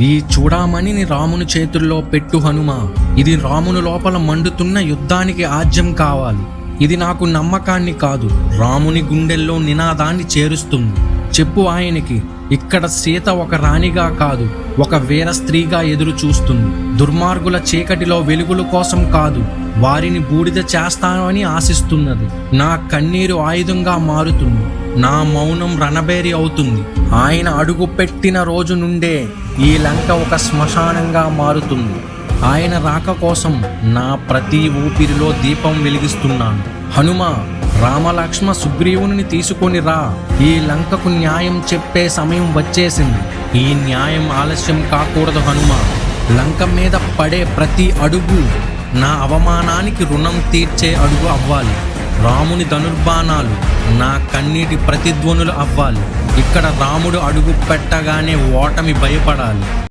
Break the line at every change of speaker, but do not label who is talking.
ఈ చూడామణిని రాముని చేతుల్లో పెట్టు హనుమ. ఇది రాముని లోపల మండుతున్న యుద్ధానికి ఆజ్యం కావాలి. ఇది నాకు నమ్మకాన్ని కాదు. రాముని గుండెల్లో నినాదాన్ని చేరుస్తుంది. చెప్పు ఆయనకి ఇక్కడ సీత ఒక రాణిగా కాదు ఒక వీర స్త్రీగా ఎదురు చూస్తుంది దుర్మార్గుల చీకటిలో వెలుగుల కోసం కాదు వారిని బూడిద చేస్తామని ఆశిస్తున్నది. నా కన్నీరు ఆయుధంగా మారుతుంది. నా మౌనం రణబేరి అవుతుంది. ఆయన అడుగు పెట్టిన రోజు నుండే ఈ లంక ఒక శ్మశానంగా మారుతుంది. ఆయన రాక కోసం నా ప్రతి ఊపిరిలో దీపం వెలిగిస్తున్నాను. హనుమ రామలక్ష్మ సుగ్రీవుని తీసుకొని రా. ఈ లంకకు న్యాయం చెప్పే సమయం వచ్చేసింది. ఈ న్యాయం ఆలస్యం కాకూడదు హనుమ. లంక మీద పడే ప్రతి అడుగు నా అవమానానికి రుణం తీర్చే అడుగు అవ్వాలి. రాముని ధనుర్బాణాలు నా కన్నీటి ప్రతిధ్వనులు అవ్వాలి. ఇక్కడ రాముడు అడుగు పెట్టగానే ఓటమి భయపడాలి.